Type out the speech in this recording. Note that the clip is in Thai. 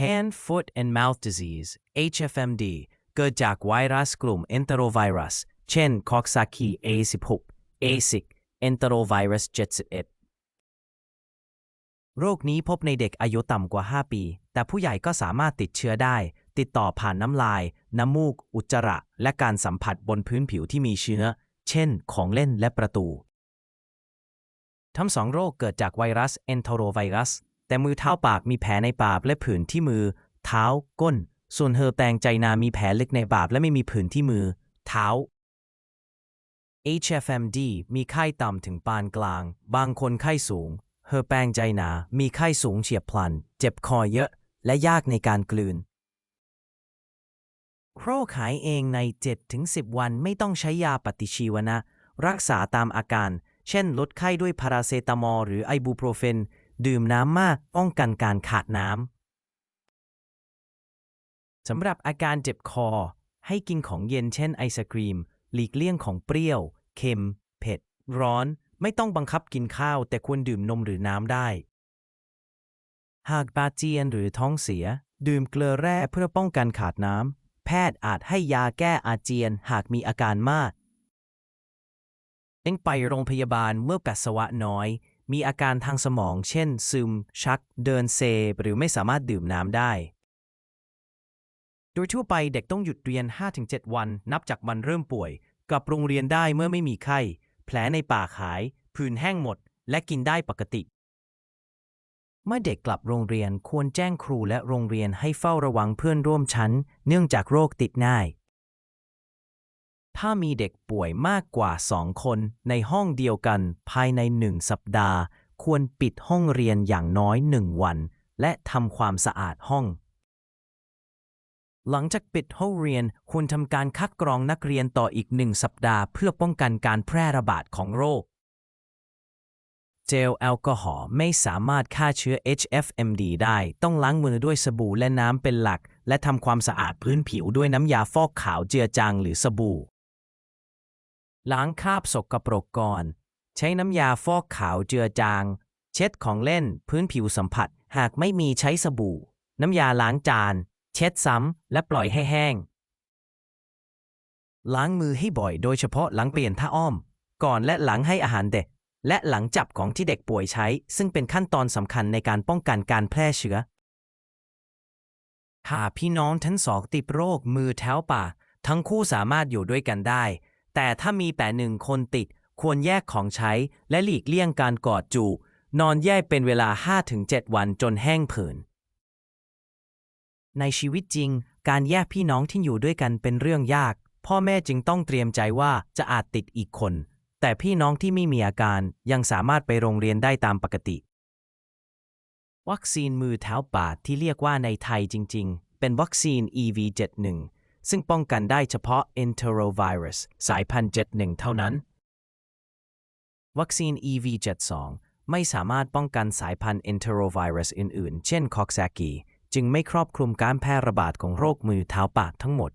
Hand, Foot and Mouth Disease HFMD เกิดจากไวรัสกลุ่ม Enterovirus เช่น Coxsackie A16 ASIC Enterovirus 71 โรคนี้พบในเด็กอายุต่ำกว่า 5 ปี แต่ผู้ใหญ่ก็สามารถติดเชื้อได้ ติดต่อผ่านน้ำลาย น้ำมูก อุจจาระ และการสัมผัสบนพื้นผิวที่มีเชื้อ เช่น ของเล่นและประตู ทั้งสองโรคเกิดจากไวรัส Enterovirus แต่มือเท้าปากมีแผลในปากและผื่นที่มือ เท้า ก้น ส่วนเฮอแตงใจนามีแผลเล็กในปากและไม่มีผื่นที่มือ เท้า HFMD มีไข้ต่ำถึงปานกลาง บางคนไข้สูง เฮอแปงใจหนา มีไข้สูงเฉียบพลัน เจ็บคอเยอะ และยากในการกลืน โรคหายเองใน 7-10 วันไม่ต้องใช้ยาปฏิชีวนะ รักษาตามอาการ เช่น ลดไข้ด้วยพาราเซตามอลหรือไอบูโปรเฟน ดื่มน้ำมากป้องกันการขาดน้ำสำหรับอาการเจ็บคอ ให้กินของเย็นเช่นไอศกรีม หลีกเลี่ยงของเปรี้ยว เค็ม เผ็ด ร้อน ไม่ต้องบังคับกินข้าว แต่ควรดื่มนมหรือน้ำได้ หากบาดเจียนหรือท้องเสีย ดื่มเกลือแร่เพื่อป้องกันขาดน้ำ แพทย์อาจให้ยาแก้อาเจียนหากมีอาการมากเอ็งไปโรงพยาบาลเมื่อปัสสาวะน้อย มีอาการทางสมอง เช่น ซึม ชัก เดินเซ หรือไม่สามารถดื่มน้ำได้ โดยทั่วไปเด็กต้องหยุดเรียน 5-7 วัน นับจากวันเริ่มป่วย กลับโรงเรียนได้เมื่อไม่มีไข้ แผลในปากหาย ผื่นแห้งหมด และกินได้ปกติ เมื่อเด็กกลับโรงเรียนควรแจ้งครูและโรงเรียนให้เฝ้าระวังเพื่อนร่วมชั้น เนื่องจากโรคติดง่าย ถ้ามีเด็กป่วยมากกว่า 2 คนในห้องเดียวกันภายใน 1 สัปดาห์ ควรปิดห้องเรียนอย่างน้อย 1 วัน และทำความสะอาดห้อง หลังจากปิดห้องเรียนควรทำการคัดกรองนักเรียนต่ออีกหนึ่งสัปดาห์ เพื่อป้องกันการแพร่ระบาดของโรค เจลแอลกอฮอล์ไม่สามารถฆ่าเชื้อ HFMD ได้ ต้องล้างมือด้วยสบู่และน้ำเป็นหลัก และทำความสะอาดพื้นผิวด้วยน้ำยาฟอกขาวเจือจางหรือสบู่ ล้างคราบสกปรกก่อน ใช้น้ำยาฟอกขาวเจือจาง เช็ดของเล่นพื้นผิวสัมผัส หากไม่มีใช้สบู่ น้ำยาล้างจาน เช็ดซ้ำ และปล่อยให้แห้ง ล้างมือให้บ่อยโดยเฉพาะหลังเปลี่ยนผ้าอ้อม ก่อนและหลังให้อาหารเด็ก และหลังจับของที่เด็กป่วยใช้ ซึ่งเป็นขั้นตอนสำคัญในการป้องกันการแพร่เชื้อหากพี่น้องทั้งสองติดโรคมือเท้าปาทั้งคู่สามารถอยู่ด้วยกันได้ แต่ถ้ามีแต่หนึ่งคนติด ควรแยกของใช้และหลีกเลี่ยงการกอดจูบนอนแยกเป็นเวลา 5-7 วันจนแห้งผื่นในชีวิตจริง การแยกพี่น้องที่อยู่ด้วยกันเป็นเรื่องยาก พ่อแม่จึงต้องเตรียมใจว่าจะอาจติดอีกคน แต่พี่น้องที่ไม่มีอาการยังสามารถไปโรงเรียนได้ตามปกติ วัคซีนมือเท้าปากที่เรียกว่าในไทยจริง ๆ เป็นวัคซีน EV71 ซึ่งป้องกันได้เฉพาะ enterovirus สายพันธุ์ 71 เท่านั้น วัคซีน EV72 ไม่สามารถป้องกันสายพันธุ์ enterovirus อื่น ๆ เช่น Coxsackie จึงไม่ครอบคลุมการแพร่ระบาดของโรคมือเท้าปากทั้งหมด